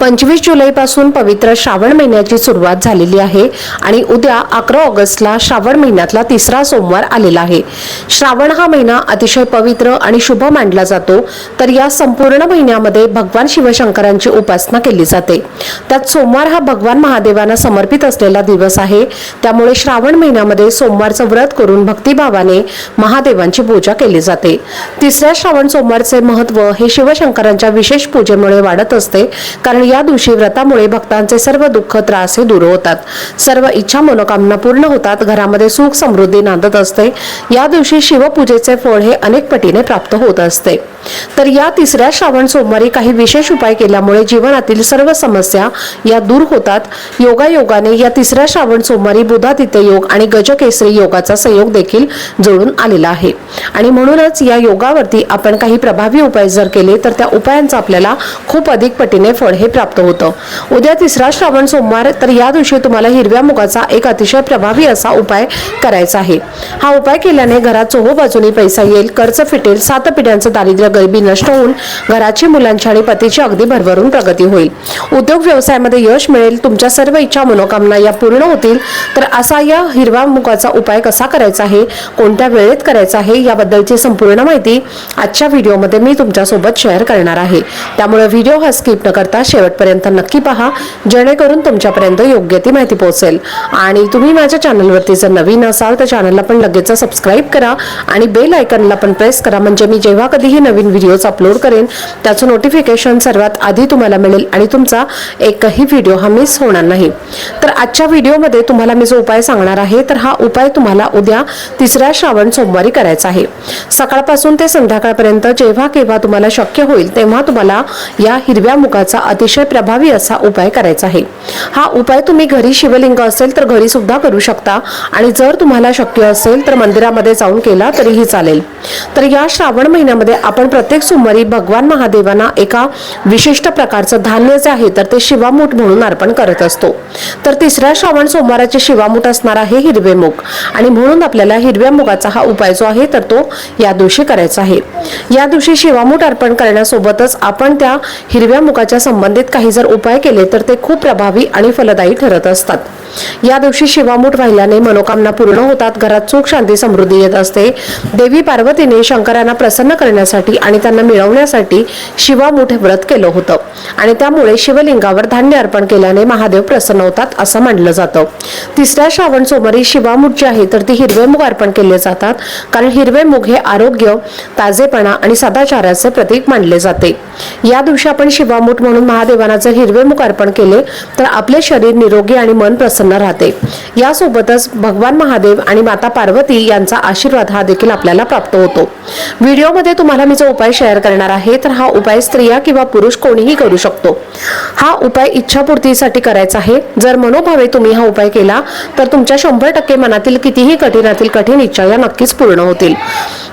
पंचवीस जुलैपासून पवित्र श्रावण महिन्याची सुरुवात झालेली आहे आणि उद्या अकरा ऑगस्टला श्रावण महिन्यातला तिसरा सोमवार आलेला आहे. श्रावण हा महिना अतिशय पवित्र आणि शुभ मानला जातो तर या संपूर्ण महिन्यामध्ये भगवान शिवशंकरांची उपासना केली जाते. त्यात सोमवार हा भगवान महादेवांना समर्पित असलेला दिवस आहे. त्यामुळे श्रावण महिन्यामध्ये सोमवारचं व्रत करून भक्तिभावाने महादेवांची पूजा केली जाते. तिसऱ्या श्रावण सोमवारचे महत्त्व हे शिवशंकरांच्या विशेष पूजेमुळे वाढत असते कारण या दिवशी व्रतामुळे भक्तांचे सर्व दुःख त्रास हे दूर होतात. सर्व इच्छा मनोकामना पूर्ण होतात. घरामध्ये सुख समृद्धी नांदत असते. या दिवशी शिवपूजेचे फळ हे अनेक पटीने प्राप्त होत असते. तर या तिसऱ्या श्रावण सोमवारी काही विशेष उपाय केल्यामुळे जीवनातील सर्व समस्या या दूर होतात. योगायोगाने या तिसऱ्या श्रावण सोमवारी बुधादित्य योग आणि गजकेसरी योगाचा संयोग देखील जुळून आलेला आहे. आणि म्हणूनच या योगावरती आपण काही प्रभावी उपाय जर केले तर त्या उपायांचा आपल्याला खूप अधिक पटीने फळ हे प्राप्त होतं. उद्या तिसरा श्रावण सोमवार तर या दिवशी तुम्हाला हिरव्या मुगाचा एक अतिशय प्रभावी असा उपाय करायचा आहे. हा उपाय केल्याने घरात चोहो बाजूनी पैसा येईल कर्ज फिटेल सात पिढ्यांचं दारिद्र्य गरिबी नष्ट होऊन घराची मुलांची आणि पतीची अगदी भरभरून प्रगती होईल. उद्योग व्यवसायामध्ये यश मिळेल तुमच्या सर्व इच्छा मनोकामना या पूर्ण होतील. तर असा या हिरव्या मुगाचा उपाय कसा करायचा आहे कोणत्या वेळेत करायचा आहे याबद्दलची संपूर्ण माहिती आजच्या व्हिडिओमध्ये मी तुमच्यासोबत शेअर करणार आहे. त्यामुळे व्हिडिओ हा स्किप न करता शेवटपर्यंत नक्की पहा. जेणेकरून तुमच्यापर्यंत योग्य ती माहिती पोहोचेल. आणि तुम्ही माझ्या चॅनलवरती जर नवीन असाल तर चॅनलला पण लगेच सबस्क्राईब करा आणि बेल आयकनला पण प्रेस करा. म्हणजे मी जेव्हा कधीही नवीन व्हिडिओज अपलोड करेन त्याचं नोटिफिकेशन सर्वात आधी तुम्हाला मिळेल आणि तुमचा एकही व्हिडिओ हा मिस होणार नाही. तर आजच्या व्हिडिओमध्ये तुम्हाला मी जो उपाय सांगणार आहे तर हा उपाय तुम्हाला उद्या तिसऱ्या श्रावण सोमवारी करायचा आहे. सकाळपासून ते संध्याकाळपर्यंत जेव्हा केव्हा तुम्हाला शक्य होईल तेव्हा तुम्हाला या हिरव्या मुगाचा अतिशय प्रभावी असा उपाय करायचा आहे. हा उपाय तुम्ही घरी शिवलिंग असेल तर घरी सुद्धा करू शकता. आणि जर तुम्हाला शक्य असेल तर मंदिरामध्ये जाऊन केला तरीही चालेल. तर या श्रावण महिन्यामध्ये आपण प्रत्येक सोमवारी भगवान महादेवांना एका विशिष्ट प्रकारचं धान्य जे आहे तर ते शिवामूठ म्हणून अर्पण करत असतो. तर तिसऱ्या श्रावण सोमवाराचे शिवामूठ असणार आहे हिरवे मूग आणि म्हणून आपल्याला हिरव्या मुगाचा हा उपाय जो आहे तर तो या दिवशी करायचा आहे. या दिवशी शिवामूठ अर्पण करण्यासोबतच आपण त्या हिरव्या मुगाच्या संबंधित काही जर उपाय केले तर ते खूप प्रभावी आणि फलदायी ठरत असतात. या दिवशी शिवामूठ वाहिल्याने मनोकामना पूर्ण होतात घरात सुख शांती समृद्धी येत असते. देवी पार्वतीने शंकरांना प्रसन्न करण्यासाठी आणि त्यांना मिळवण्यासाठी शिवामूठ व्रत केलं होतं. आणि त्यामुळे शिवलिंगावर धान्य अर्पण केल्याने महादेव प्रसन्न होतात असं मानलं जातं. तिसऱ्या श्रावण सोमवारी शिवामूठ जे आहे तर ती हिरवे मुग अर्पण केले जातात कारण हिरवे मुग हे आरोग्य ताजेपणा आणि सदाचाराचे प्रतीक मानले जाते. या दिवशी आपण शिवामूठ म्हणून महादेवांना जर हिरवे मूग अर्पण केले तर आपले शरीर निरोगी आणि मन प्रसन्न राहते. यासोबतच भगवान महादेव आणि माता पार्वती यांचा आशीर्वाद हा देखील आपल्याला प्राप्त होतो. व्हिडिओमध्ये तुम्हाला मी जो उपाय शेअर करणार आहे तर हा उपाय स्त्रिया किंवा पुरुष कोणीही करू शकतो. हा उपाय इच्छापूर्तीसाठी करायचा आहे. जर मनोभावे तुम्ही हा उपाय केला तर तुमच्या शंभर टक्के मनातील कितीही कठीणातील कठीण इच्छा या नक्कीच पूर्ण होतील.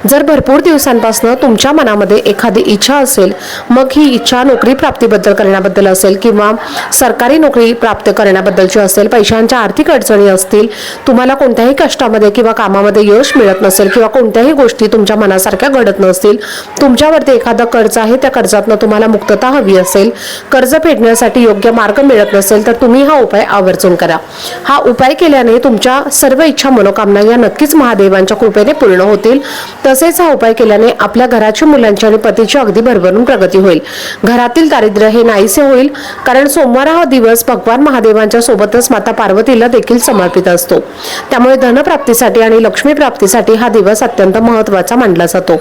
जर भरपूर दिवसांपासून तुमच्या मनामध्ये एखादी इच्छा असेल मग ही इच्छा नोकरी प्राप्तीबद्दल करण्याबद्दल असेल किंवा सरकारी नोकरी प्राप्त करण्याबद्दलची असेल पैशांच्या आर्थिक अडचणी असतील तुम्हाला कोणत्याही कष्टामध्ये किंवा कामामध्ये यश मिळत नसेल किंवा कोणत्याही गोष्टी तुमच्या मनासारख्या घडत नसतील तुमच्यावरती एखादं कर्ज आहे त्या कर्जातनं तुम्हाला मुक्तता हवी असेल. कर्ज फेडण्यासाठी योग्य मार्ग मिळत नसेल तर तुम्ही हा उपाय आवर्जून करा. हा उपाय केल्याने तुमच्या सर्व इच्छा मनोकामना या नक्कीच महादेवांच्या कृपेने पूर्ण होतील. तसेच हा उपाय केल्याने आपल्या घराची मुलांची आणि पतीची अगदी भरभरून प्रगती होईल. घरातील दारिद्र्य हे नाहीसे होईल कारण सोमवार हा दिवस भगवान महादेवांच्या सोबतच माता पार्वतीला देखील समर्पित असतो. त्यामुळे धनप्राप्तीसाठी आणि लक्ष्मी प्राप्तीसाठी हा दिवस अत्यंत महत्त्वाचा मानला जातो.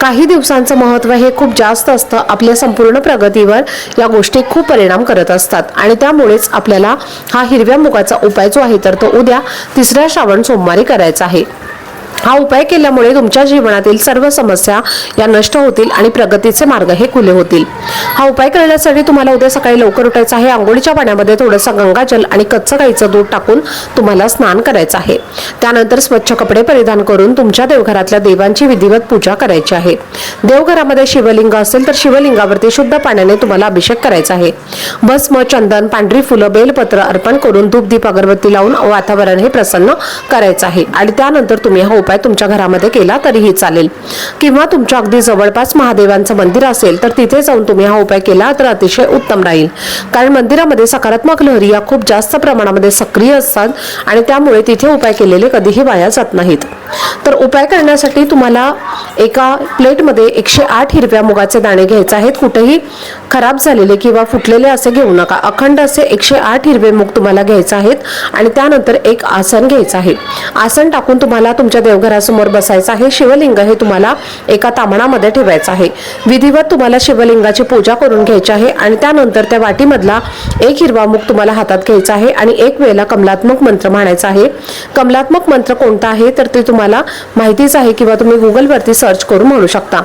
काही दिवसांचं महत्त्व हे खूप जास्त असतं. आपल्या संपूर्ण प्रगतीवर या गोष्टी खूप परिणाम करत असतात. आणि त्यामुळेच आपल्याला हा हिरव्या मुगाचा उपाय जो आहे तर तो उद्या तिसऱ्या श्रावण सोमवारी करायचा आहे. हा उपाय केल्यामुळे तुमच्या जीवनातील सर्व समस्या या नष्ट होतील आणि प्रगतीचे मार्ग हे खुले होतील. हा उपाय करण्यासाठी तुम्हाला उद्या सकाळी लवकर उठायचं आहे. आंघोळीच्या पाण्यामध्ये थोडंसं गंगाजल आणि कच्चं गाईचं दूध टाकून तुम्हाला स्नान करायचं आहे. त्यानंतर स्वच्छ कपडे परिधान करून तुमच्या देवघरातल्या देवांची विधिवत पूजा करायची आहे. देवघरामध्ये शिवलिंग असेल तर शिवलिंगावरती शुद्ध पाण्याने तुम्हाला अभिषेक करायचा आहे. भस्म चंदन पांढरी फुलं बेलपत्र अर्पण करून धूप दीप अगरबत्ती लावून वातावरण हे प्रसन्न करायचं आहे. आणि त्यानंतर तुम्ही हा उपाय तुमच्या घरामध्ये केला तरीही चालेल. किंवा तुमच्या अगदी जवळपास महादेवांचं मंदिर असेल तर तिथे जाऊन तुम्ही हा उपाय केला तर अतिशय उत्तम राहील. कारण मंदिरामध्ये सकारात्मक लहरी या खूप जास्त प्रमाणामध्ये सक्रिय असतात आणि त्यामुळे तिथे उपाय केलेले कधीही वाया जात नाहीत. तर उपाय करण्यासाठी तुम्हाला एका प्लेटमध्ये एकशे आठ हिरव्या मुगाचे दाणे घ्यायचे आहेत. कुठेही खराब झालेले किंवा फुटलेले असे घेऊ नका. अखंड असे एकशे आठ हिरवे मूग तुम्हाला घ्यायचे आहेत आणि त्यानंतर एक आसन घ्यायचं आहे. आसन टाकून तुम्हाला तुमच्या देवघरासमोर बसायचं आहे. शिवलिंग हे तुम्हाला एका तामणामध्ये ठेवायचं आहे. विधिवत तुम्हाला शिवलिंगाची पूजा करून घ्यायची आहे आणि त्यानंतर त्या वाटीमधला एक हिरवा मुख तुम्हाला हातात घ्यायचा आहे आणि एक वेळेला कमलात्मक मंत्र म्हणायचा आहे. कमलात्मक मंत्र कोणता आहे? तर ते तुम्हाला माहितीच आहे किंवा तुम्ही गुगलवरती सर्च करून म्हणू शकता.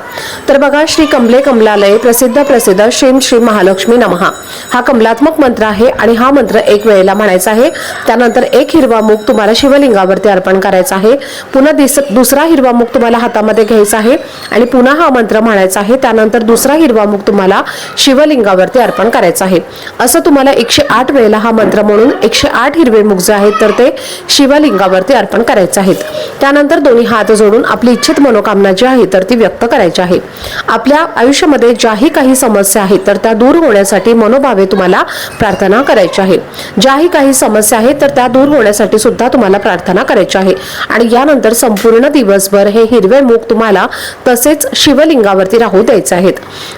तर बघा श्री कमले कमलालय प्रसिद्ध प्रसिद्ध श्रीम श्री महालक्ष्मी नमहा. हा कमलात्मक मंत्र आहे आणि हा मंत्र एक वेळेला म्हणायचा आहे. त्यानंतर एक हिरवा मुख तुम्हाला शिवलिंगावरती अर्पण करायचा आहे. पुन्हा दिसत दुसरा हिरवा मुख तुम्हाला हातामध्ये घ्यायचा आहे आणि पुन्हा हा मंत्र म्हणायचा आहे. त्यानंतर दुसरा हिरवा मुख तुम्हाला शिवलिंगावरती अर्पण करायचा आहे. असं तुम्हाला एकशे आठ वेळेला हा मंत्र म्हणून एकशे आठ हिरवे मुख जे आहेत तर ते शिवलिंगावरती अर्पण करायचे आहेत. त्यानंतर दोन्ही हात जोडून आपली इच्छित मनोकामना जी आहे तर ती व्यक्त करायची आहे. आपल्या आयुष्यामध्ये ज्याही काही समस्या आहेत तर त्या दूर होण्यासाठी मनोभावे तुम्हाला प्रार्थना करायची आहे. ज्याही काही समस्या आहेत तर त्या दूर होण्यासाठी सुद्धा तुम्हाला प्रार्थना करायची आहे. आणि यानंतर संपूर्ण दिवसभर हे हिरवे मूग तुम्हाला तसेच शिवलिंगावरती राहू द्यायचे आहेत.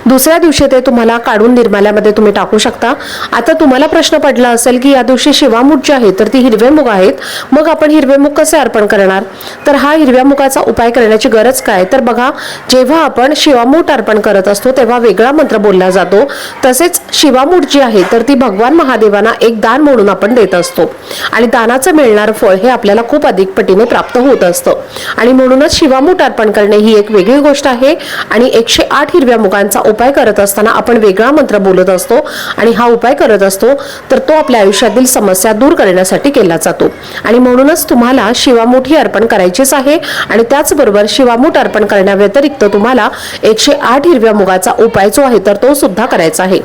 दुसऱ्या दिवशी ते तुम्हाला काढून निर्माल्यामध्ये तुम्ही टाकू शकता. आता तुम्हाला प्रश्न पडला असेल की या दिवशी शिवामूठ जी आहे तर ती हिरवे मूग आहेत. मग आपण हिरवे मूग कसे अर्पण करणार? तर हा हिरव्या मुगाचा उपाय करण्याची गरज काय? तर बघा जेव्हा आपण शिवामूठ अर्पण करत असतो तेव्हा वेगळा मंत्र बोलला जातो. तसेच शिवामूठ जी आहे तर ती भगवान महादेवांना एक दान म्हणून आपण देत असतो. आणि दानाचं मिळणारं फळ हे आपल्याला खूप अधिक पटीने प्राप्त होत असतं. आणि म्हणूनच शिवामूठ अर्पण करणे ही एक वेगळी गोष्ट आहे. आणि एकशे आठ हिरव्या मुगांचा उपाय करत असताना आपण वेगळा मंत्र बोलत असतो आणि हा उपाय करत असतो तर तो आपल्या आयुष्यातील समस्या दूर करण्यासाठी केला जातो. आणि म्हणूनच तुम्हाला शिवामूठ ही अर्पण करायचीच आहे आणि त्याचबरोबर शिवामूठ अर्पण करण्याव्यतिरिक्त तुम्हाला एकशे आठ हिरव्या मुगाचा उपाय जो आहे तर तो सुद्धा करायचा आहे.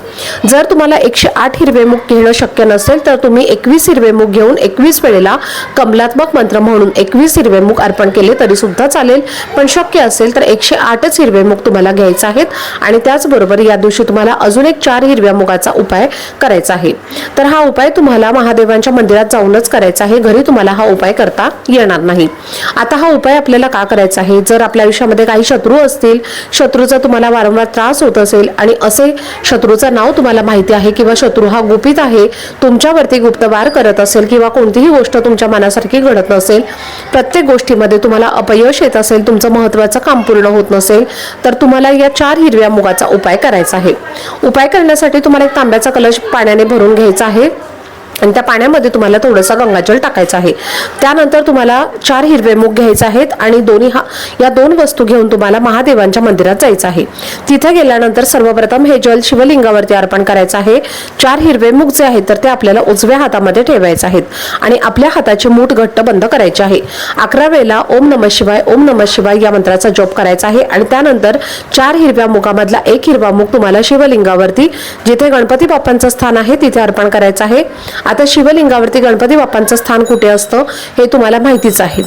जर तुम्हाला एकशे आठ हिरवे मुग घेणं शक्य नसेल तर तुम्ही एकवीस हिरवे मुग घेऊन एकवीस वेळेला कमलात्मक मंत्र म्हणून एकवीस हिरवे मुग अर्पण केले तरी सुद्धा चालेल. पण शक्य असेल तर एकशे आठच हिरवे मुग तुम्हाला घ्यायचे आहेत आणि त्याचबरोबर या दिवशी तुम्हाला अजून एक चार हिरव्या मुगाचा उपाय करायचा आहे. तर हा उपाय तुम्हाला महादेवांच्या मंदिरात जाऊनच करायचा आहे. घरी तुम्हाला हा उपाय करता येणार नाही. आता हा उपाय आपल्याला का करायचा आहे? जर आपल्या आयुष्यामध्ये काही शत्रू असतील शत्रूचा तुम्हाला वारंवार त्रास होत असेल आणि असे शत्रूचं नाव तुम्हाला माहिती आहे किंवा शत्रू हा गुपित आहे तुमच्यावरती गुप्तवार करत असेल किंवा कोणतीही गोष्ट तुमच्या मनासारखी घडत नसेल प्रत्येक गोष्टीमध्ये तुम्हाला अपयश येत असेल तुमचं महत्वाचं काम पूर्ण होत नसेल तर तुम्हाला या चार हिरव्या मुगाचा उपाय करायचा आहे. उपाय करण्यासाठी तुम्हाला एक तांब्याचा कलश पाण्याने भरून घ्यायचा आहे. आणि त्या पाण्यामध्ये तुम्हाला थोडंसं गंगाजल टाकायचं आहे. त्यानंतर तुम्हाला चार हिरवे मूग घ्यायचे आहेत आणि दोन्ही हा या दोन वस्तू घेऊन तुम्हाला महादेवांच्या मंदिरात जायचं आहे. तिथे गेल्यानंतर सर्वप्रथम हे जल शिवलिंगावरती अर्पण करायचं आहे. चार हिरवे मूग जे आहेत तर ते आपल्याला उजव्या हातामध्ये ठेवायचे आहेत आणि आपल्या हाताची मूठ घट्ट बंद करायची आहे. अकरा वेळेला ओम नम शिवाय ओम नम शिवाय या मंत्राचा जप करायचा आहे आणि त्यानंतर चार हिरव्या मुगामधला एक हिरवा मुग तुम्हाला शिवलिंगावरती जिथे गणपती बाप्पांचं स्थान आहे तिथे अर्पण करायचं आहे. आता शिवलिंगावरती गणपती बाप्पांचं स्थान कुठे असतं हे तुम्हाला माहितीच आहे.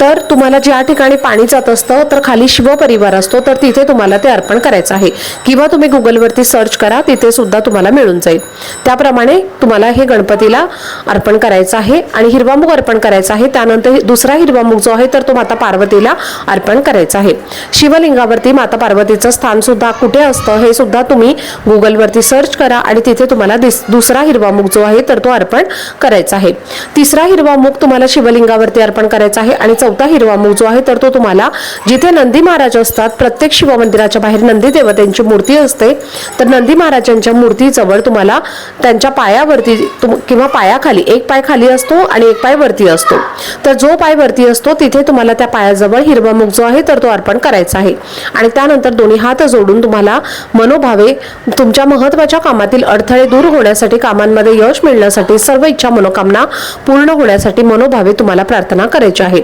तर तुम्हाला ज्या ठिकाणी पाणी जात असतं तर खाली शिवपरिवार असतो तर तिथे तुम्हाला ते अर्पण करायचं आहे. किंवा तुम्ही गुगलवरती सर्च करा तिथे सुद्धा तुम्हाला मिळून जाईल. त्याप्रमाणे तुम्हाला हे गणपतीला अर्पण करायचं आहे आणि हिरवा अर्पण करायचा आहे. त्यानंतर दुसरा हिरवा जो आहे तर तो माता पार्वतीला अर्पण करायचा आहे. शिवलिंगावरती माता पार्वतीचं स्थान सुद्धा कुठे असतं हे सुद्धा तुम्ही गुगलवरती सर्च करा आणि तिथे तुम्हाला दिस दुसरा हिरवा जो आहे तर तो अर्पण करायचा आहे. तिसरा हिरवा तुम्हाला शिवलिंगावरती अर्पण करायचा आहे आणि चौथा हिरवा मूग जो आहे तर तो तुम्हाला जिथे नंदी महाराज असतात प्रत्येक शिवमंदिराच्या बाहेर नंदी देवतेंची मूर्ती असते. तर नंदी महाराजांच्या मूर्तीजवळ तुम्हाला त्यांच्या पायावरती तुम- किंवा पायाखाली एक पाय खाली असतो आणि एक पाय वरती असतो. तर जो पाय वरती असतो तिथे तुम्हाला त्या पायाजवळ हिरवा मूग जो आहे तर तो अर्पण करायचा आहे. आणि त्यानंतर दोन्ही हात जोडून तुम्हाला मनोभावे तुमच्या महत्त्वाच्या कामातील अडथळे दूर होण्यासाठी कामांमध्ये यश मिळण्यासाठी सर्व इच्छा मनोकामना पूर्ण होण्यासाठी मनोभावे तुम्हाला प्रार्थना करायची आहे.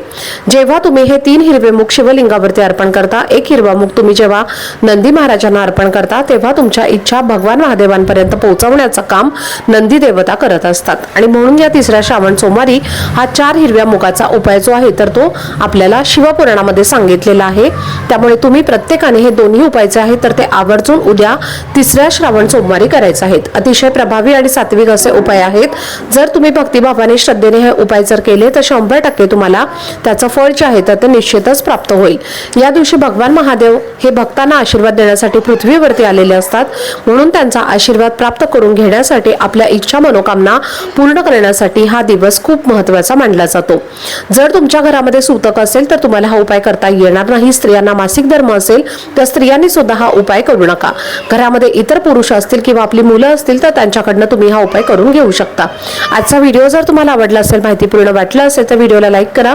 जेव्हा तुम्ही हे तीन हिरवे मुख शिवलिंगावरती अर्पण करता एक हिरवा मुख तुम्ही जेव्हा नंदी महाराजांना अर्पण करता तेव्हा तुमच्या इच्छा भगवान महादेवांपर्यंत पोहोचवण्याचं काम नंदी देवता करत असतात. आणि म्हणून या तिसऱ्या श्रावण सोमवारी हा चार हिरव्या मुगाचा उपाय जो आहे तर तो आपल्याला शिवपुराणामध्ये सांगितलेला आहे. त्यामुळे तुम्ही प्रत्येकाने हे दोन्ही उपाय जे आहेत तर ते आवर्जून उद्या तिसऱ्या श्रावण सोमवारी करायचे आहेत. अतिशय प्रभावी आणि सात्विक असे उपाय आहेत. जर तुम्ही भक्तिभावाने श्रद्धेने हे उपाय जर केले तर शंभर टक्के तुम्हाला त्याचा फळ जे आहे तर ते निश्चितच प्राप्त होईल. या दिवशी भगवान महादेव हे भक्तांना आशीर्वाद देण्यासाठी पृथ्वीवरती आलेले असतात. म्हणून त्यांचा आशीर्वाद प्राप्त करून घेण्यासाठी आपल्या इच्छा मनोकामना पूर्ण करण्यासाठी हा दिवस खूप महत्त्वाचा मानला जातो. जर तुमच्या घरामध्ये सूतक असेल तर तुम्हाला हा उपाय करता येणार नाही. स्त्रियांना मासिक धर्म असेल तर स्त्रियांनी सुद्धा हा उपाय करू नका. घरामध्ये इतर पुरुष असतील किंवा आपली मुलं असतील तर त्यांच्याकडनं तुम्ही हा उपाय करून घेऊ शकता. आजचा व्हिडिओ जर तुम्हाला आवडला असेल माहितीपूर्ण वाटला असेल तर व्हिडिओला लाईक करा.